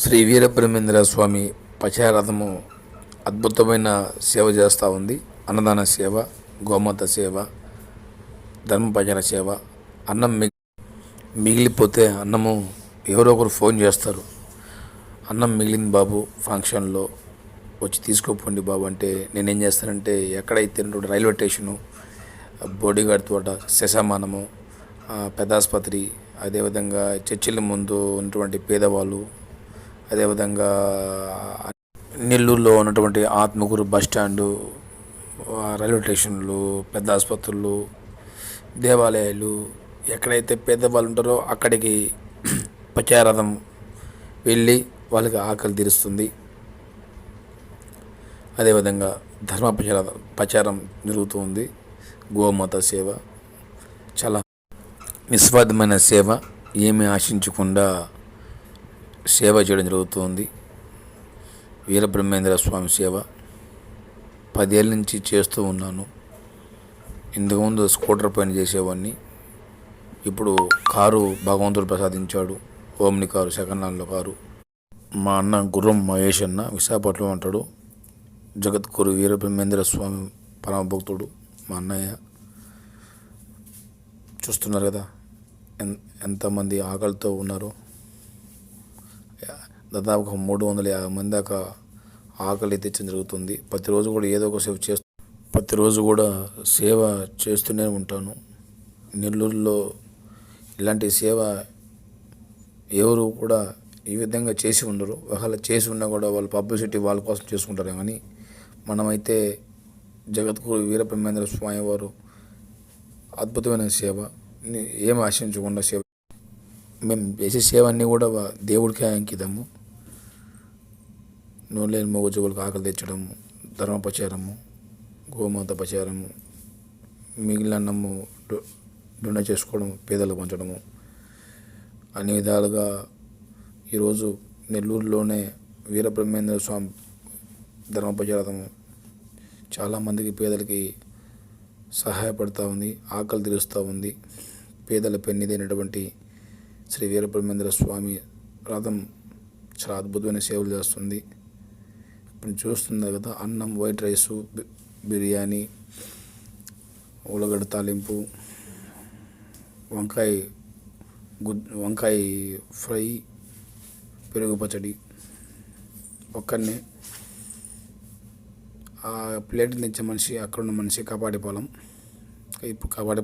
శ్రీ వీరబ్రహ్మేంద్ర స్వామి పచారథము అద్భుతమైన సేవ చేస్తూ ఉంది. అన్నదాన సేవ గోమాత సేవ ధర్మపచార సేవ అన్నం మిగి మిగిలిపోతే అన్నము ఎవరో ఒకరు ఫోన్ చేస్తారు. అన్నం మిగిలింది బాబు ఫంక్షన్లో వచ్చి తీసుకోపోండి బాబు అంటే నేనేం చేస్తానంటే ఎక్కడైతే రైల్వే స్టేషను బోడీగార్డ్ తోట శశమానము పెద్దాసుపత్రి అదేవిధంగా చర్చిల ముందు ఉన్నటువంటి పేదవాళ్ళు అదేవిధంగా నెల్లూరులో ఉన్నటువంటి ఆత్మకూరు బస్ రైల్వే స్టేషన్లు పెద్ద ఆసుపత్రులు దేవాలయాలు ఎక్కడైతే పేదవాళ్ళు ఉంటారో అక్కడికి పచారథం వెళ్ళి వాళ్ళకి ఆకలి తీరుస్తుంది. అదేవిధంగా ధర్మ ప్రచార ప్రచారం జరుగుతూ ఉంది. గోమాత సేవ చాలా నిస్వార్థమైన సేవ. ఏమీ ఆశించకుండా సేవ చేయడం జరుగుతుంది. వీరబ్రహ్మేంద్ర స్వామి సేవ పదేళ్ళ నుంచి చేస్తూ ఉన్నాను. ఇంతకుముందు స్కూటర్ పైన చేసేవాడిని ఇప్పుడు కారు భగవంతుడు ప్రసాదించాడు. ఓమ్ని కారు సెకండ్ హ్యాండ్లో కారు. మా అన్న గుర్రం మహేష్ అన్న విశాఖపట్నం ఉంటాడు. జగద్గురు వీరబ్రహ్మేంద్ర స్వామి పరమభక్తుడు మా అన్నయ్య. చూస్తున్నారు కదా ఎన్ ఎంతమంది ఆకలితో ఉన్నారో. దాదాపు మూడు వందల యాభై మంది దాకా ఆకలి తెచ్చడం జరుగుతుంది. ప్రతిరోజు కూడా ఏదో ఒక సేవ చేస్తూ ప్రతిరోజు కూడా సేవ చేస్తూనే ఉంటాను. నెల్లూరులో ఇలాంటి సేవ ఎవరు కూడా ఈ విధంగా చేసి ఉండరు. ఒకవేళ చేసి ఉన్నా కూడా వాళ్ళు పబ్లిసిటీ వాళ్ళ కోసం చేసుకుంటారు కానీ మనమైతే జగద్గురు వీరబ్రహ్మేంద్ర స్వామి వారు అద్భుతమైన సేవ. ఏం ఆశించకుండా సేవ మేము చేసే సేవ అన్నీ కూడా దేవుడికే అంకితము. నూనె లేని ఆకలి తెచ్చడము ధర్మపచారము గోమాత పచారము మిగిలిన అన్నము డొన చేసుకోవడం పేదలకు పంచడము. అన్ని విధాలుగా ఈరోజు నెల్లూరులోనే వీరబ్రహ్మేంద్ర స్వామి ధర్మపచారము చాలామందికి పేదలకి సహాయపడుతూ ఉంది ఆకలి తీరుస్తూ ఉంది. పేదల పెన్నిదైనటువంటి శ్రీ వీరబ్రహ్మేంద్ర స్వామి రథం చాలా అద్భుతమైన సేవలు చేస్తుంది. ఇప్పుడు చూస్తున్నారు కదా అన్నం వైట్ రైసు బిర్యానీ ఉల్లగడ్డ తాలింపు వంకాయ గుడ్ వంకాయ ఫ్రై పెరుగు పచ్చడి ఒక్కనే ఆ ప్లేట్ తెచ్చే మనిషి అక్కడ ఉన్న మనిషి కబాడీ ఇప్పుడు కబాడీ